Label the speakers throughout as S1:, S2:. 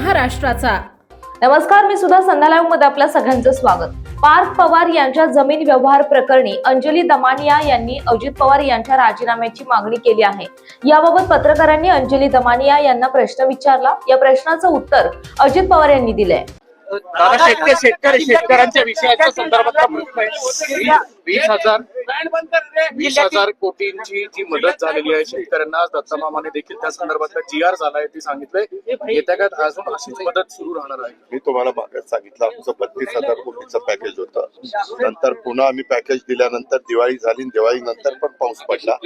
S1: महाराष्ट्राचा.
S2: नमस्कार मी सुद्धा संध्या मध्ये आपल्या सगळ्यांचं स्वागत. पार्थ पवार यांच्या जमीन व्यवहार प्रकरणी अंजली दमानिया यांनी अजित पवार यांच्या राजीनाम्याची मागणी केली आहे. याबाबत पत्रकारांनी अंजली दमानिया यांना प्रश्न विचारला. या प्रश्नाचं उत्तर अजित पवार यांनी दिलंय.
S3: दादा शेतकरी शेतकरी शेतकऱ्यांच्या विषयाच्या संदर्भातला प्रश्न आहे वीस- हजार वीस हजार कोटींची जी मदत झालेली आहे शेतकऱ्यांना दत्तमामाने देखील त्या संदर्भातला जी आर झालाय ते सांगितलंय. येत्या काळात अजून अशीच मदत सुरू राहणार आहे.
S4: मी तुम्हाला मागत सांगितलं आमचं बत्तीस हजार कोटीचं पॅकेज होतं. नंतर पुन्हा आम्ही पॅकेज दिल्यानंतर दिवाळी झाली दिवाळी नंतर पण पाऊस पडला.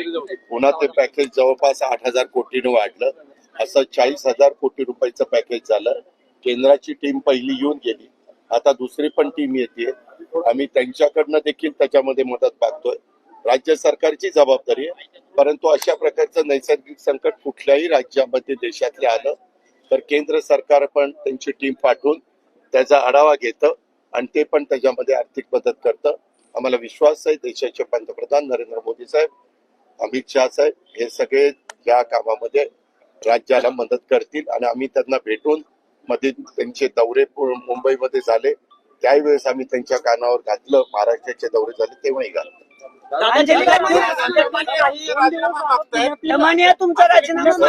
S4: पुन्हा ते पॅकेज जवळपास आठ हजार कोटीनं वाढलं. असं चाळीस हजार कोटी रुपयाचं पॅकेज झालं. केंद्राची टीम पहिली येऊन गेली. आता दुसरी पण टीम येते. आम्ही त्यांच्याकडनं देखील त्याच्यामध्ये मदत मागतोय. राज्य सरकारची जबाबदारी आहे. परंतु अशा प्रकारचं नैसर्गिक संकट कुठल्याही राज्यामध्ये देशातले आलं तर केंद्र सरकार पण त्यांची टीम पाठवून त्याचा आढावा घेतं आणि ते पण त्याच्यामध्ये आर्थिक मदत करतं. आम्हाला विश्वास आहे देशाचे पंतप्रधान नरेंद्र मोदी साहेब अमित शहा साहेब हे सगळे या कामामध्ये राज्याला मदत करतील आणि आम्ही त्यांना भेटून मध्ये त्यांचे दौरे मुंबईमध्ये झाले. त्यावेळेस आम्ही त्यांच्या कानावर घातलं. महाराष्ट्राचे दौरे झाले तेव्हाही घातलं.
S5: तुमचा राजीनामा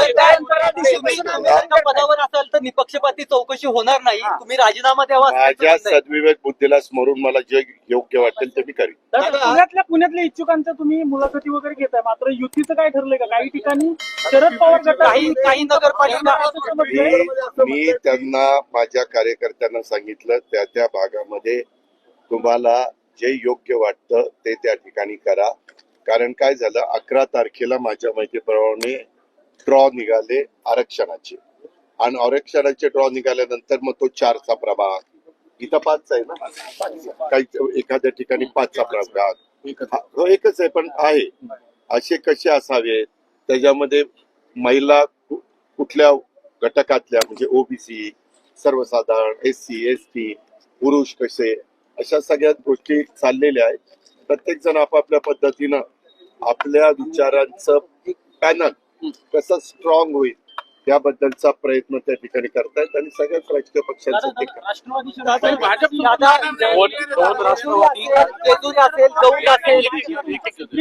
S5: पदावर असाल तर निपक्षपाती चौकशी होणार नाही. तुम्ही राजीनामा द्यावा
S4: माझ्या. सद्विवेक बुद्धीला स्मरून मला जे योग्य वाटेल ते मी करीन.
S6: पुण्यातल्या पुण्यातल्या इच्छुकांचं तुम्ही मुलाखती वगैरे घेताय. मात्र युतीचं काय ठरलंय का? काही ठिकाणी शरद पवार
S5: काही काही नगरपालिका
S4: मी त्यांना माझ्या कार्यकर्त्यांना सांगितलं त्या त्या भागामध्ये तुम्हाला जे योग्य वाटतं ते त्या ठिकाणी करा. कारण काय झालं? अकरा तारखेला माझ्या माहितीप्रमाणे ड्रॉ निघाले आरक्षणाचे. आणि आरक्षणाचे ड्रॉ निघाल्यानंतर मग तो चारचा प्रभाग. इथं पाच आहे ना? काही एखाद्या ठिकाणी पाचचा प्रभाग. एकच आहे पण आहे. असे कसे असावे? त्याच्यामध्ये महिला कुठल्या घटकातल्या म्हणजे ओबीसी सर्वसाधारण एस सी एस टी पुरुष कसे? अशा सगळ्या गोष्टी चाललेल्या आहेत. प्रत्येक जण आपापल्या पद्धतीनं आपल्या विचारांचं पॅनल कसं स्ट्रॉंग होईल याबद्दलचा प्रयत्न त्या ठिकाणी करतायत आणि सगळ्याच राजकीय पक्षांचं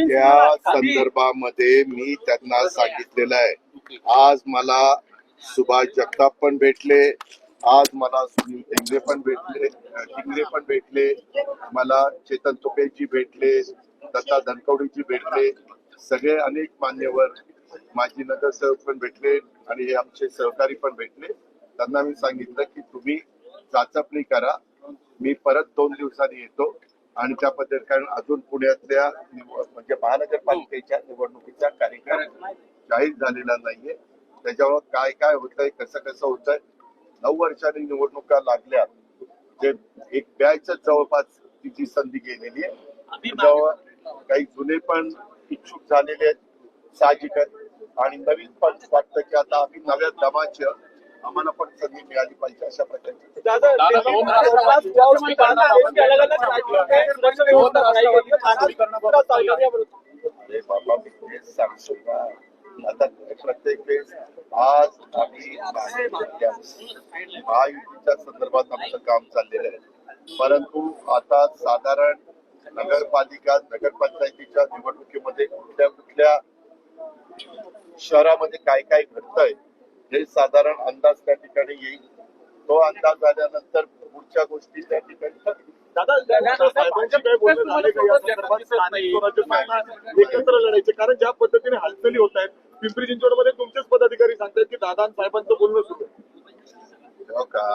S4: त्या संदर्भामध्ये मी त्यांना सांगितलेलं आहे. आज मला सुभाष जगताप पण भेटले. आज मला सुनील टेंगरे पण भेटले टिंगरे पण भेटले मला चेतन तुपेजी भेटले दत्ता धनकवडीजी भेटले सगळे अनेक मान्यवर माजी नगरसेवक पण भेटले आणि हे आमचे सहकारी पण भेटले. त्यांना मी सांगितलं की तुम्ही चाचपणी करा. मी परत दोन दिवसांनी येतो आणि त्या पद्धतीने कारण अजून पुण्यातल्या निव- म्हणजे महानगरपालिकेच्या निवडणुकीचा कार्यक्रम जाहीर झालेला नाहीये. त्याच्यामुळे काय काय होतंय कसं कसं होतंय नऊ वर्षांनी निवडणुका लागल्या जे एक ब्यायच जवळपास तिची संधी गेलेली आहे. जवळ काही जुने पण इच्छुक झालेले आहेत साहजिक आणि नवीन पण वाटतं की आता आम्ही नव्या दमाच्या आम्हाला पण संधी मिळाली पाहिजे अशा प्रकारची. बाबा मी तेच सांगतो आता प्रत्येक वेळेस आज महायुतीच्या संदर्भात आमचं काम चाललेलं आहे. परंतु आता साधारण नगरपालिका नगरपंचायतीच्या निवडणुकीमध्ये कुठल्या कुठल्या शहरामध्ये काय काय घडतंय हे साधारण अंदाज त्या ठिकाणी येईल. तो अंदाज आल्यानंतर पुढच्या गोष्टी त्या ठिकाणी
S6: एकत्र लढायचे कारण ज्या पद्धतीने हालचाली होत आहेत पिंपरी सांगतात की दादा साहेबांचं बोलणं सुरू.
S4: हो का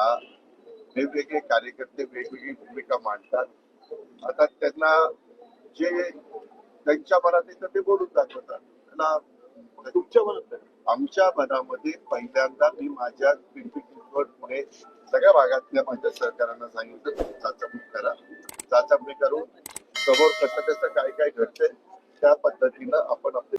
S4: वेगवेगळे कार्यकर्ते वेगवेगळी भूमिका मांडतात आता त्यांना जे त्यांच्या मनात येतं ते बोलून दाखवतात त्यांना
S6: तुमच्या मनात?
S4: आमच्या मनामध्ये पहिल्यांदा मी माझ्या पिंपरी चिंचवड पुणे सगळ्या भागातल्या माझ्या सहकाऱ्यांना सांगितलं तुम्ही चाचपणी करा चाचपणी करून समोर कसं कसं काय काय घडतंय